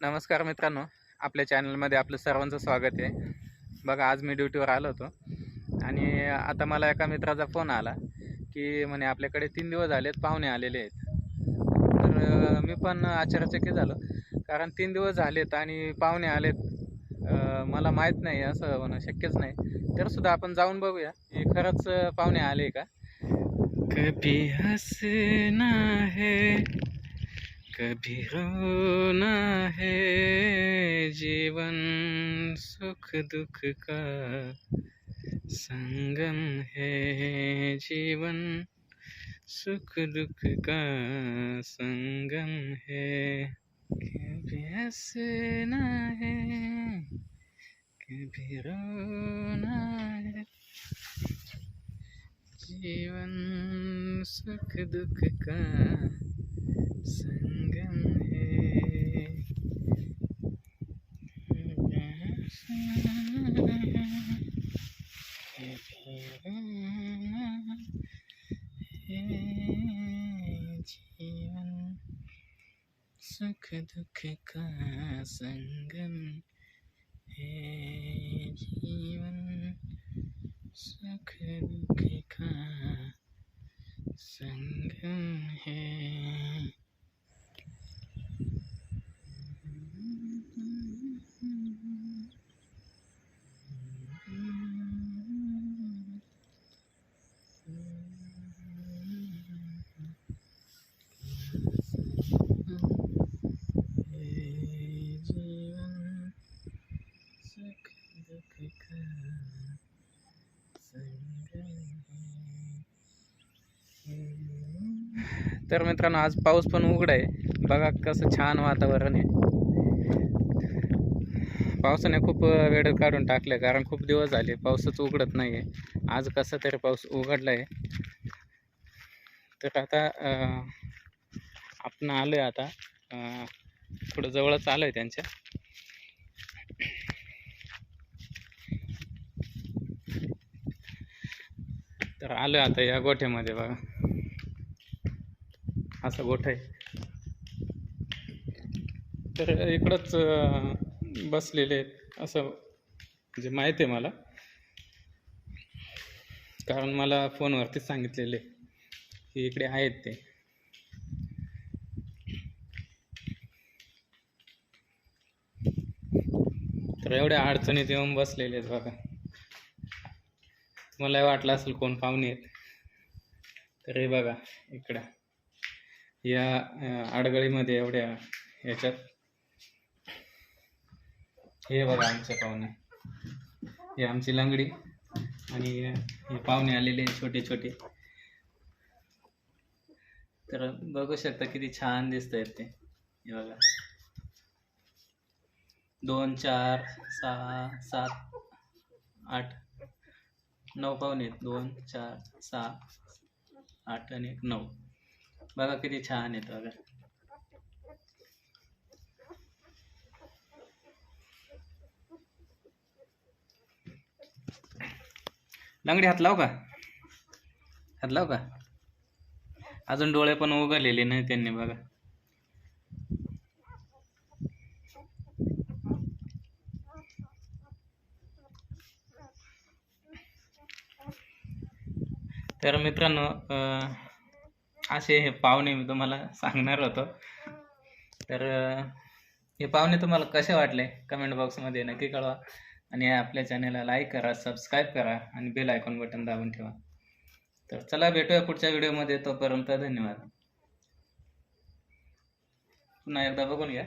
नमस्कार मित्रांनो आपल्या चॅनलमध्ये आपलं सर्वांचं स्वागत आहे. बघा आज मी ड्युटीवर आलो होतो आणि आता मला एका मित्राचा फोन आला की म्हणे आपल्याकडे तीन दिवस झालेत पाहुणे आलेले आहेत. तर मी पण आश्चर्यचकित झालो. कारण तीन दिवस झालेत आणि पाहुणे आलेत मला माहीत नाही असं होणं शक्यच नाही. तर सुद्धा आपण जाऊन बघूया. हे खरंच पाहुणे आले का? कभी हसना है? कभी रोना है जीवन सुख दुख का संगम है जीवन सुख दुख का संगम है। कभी हंसना है कभी रोना है जीवन सुख दुख का संगम सुख दुख का संगम है जीवन सुख दुख का संगम है जीवन तर मित्रांनो आज पाऊस पण उघड आहे. बघा कसं छान वातावरण आहे. पावसाने खूप वेळ काढून टाकलं कारण खूप दिवस झाले पाऊसच उघडत नाही आहे आज कसं तरी पाऊस उघडला आहे तर आता आपण आलो आहे आता थोडं जवळच आलं आहे त्यांच्या. तर आलो आता या गोठ्यामध्ये बघा. असा गोठा आहे. तर इकडंच बसलेले आहेत. असं म्हणजे माहीत आहे मला. कारण मला फोनवरतीच सांगितलेले की इकडे आहेत ते. तर एवढ्या अडचणीत येऊन बसलेले आहेत बघा. तुम्हाला वाटलं असेल कोण पाहुणे आहेत. तर हे बघा इकडं. या आडगळीमध्ये एवढ्या याच्यात हे बघा आमचे पाहुणे. हे आमची लंगडी आणि हे पाहुणे आलेले छोटे छोटे. तर बघू शकता किती छान दिसत आहेत ते. हे बघा. दोन चार सहा सात आठ. नऊ पाहुणे दोन चार सहा आठ आणि एक नऊ. बघा किती छान आहेत बघा. लंगडी हात लाव का? हात लाव का? अजून डोळे पण उघडलेले नाही त्यांनी बघा. तर मित्रांनो असे हे पाहुणे मी तुम्हाला सांगणार होतो. तर हे पाहुणे तुम्हाला कसे वाटले? कमेंट बॉक्समध्ये नक्की कळवा. आणि आपल्या चॅनलला लाईक करा सबस्क्राईब करा आणि बेल आयकॉन बटन दाबून ठेवा. तर चला भेटूया पुढच्या व्हिडिओमध्ये तोपर्यंत धन्यवाद. पुन्हा एकदा बघून घ्या.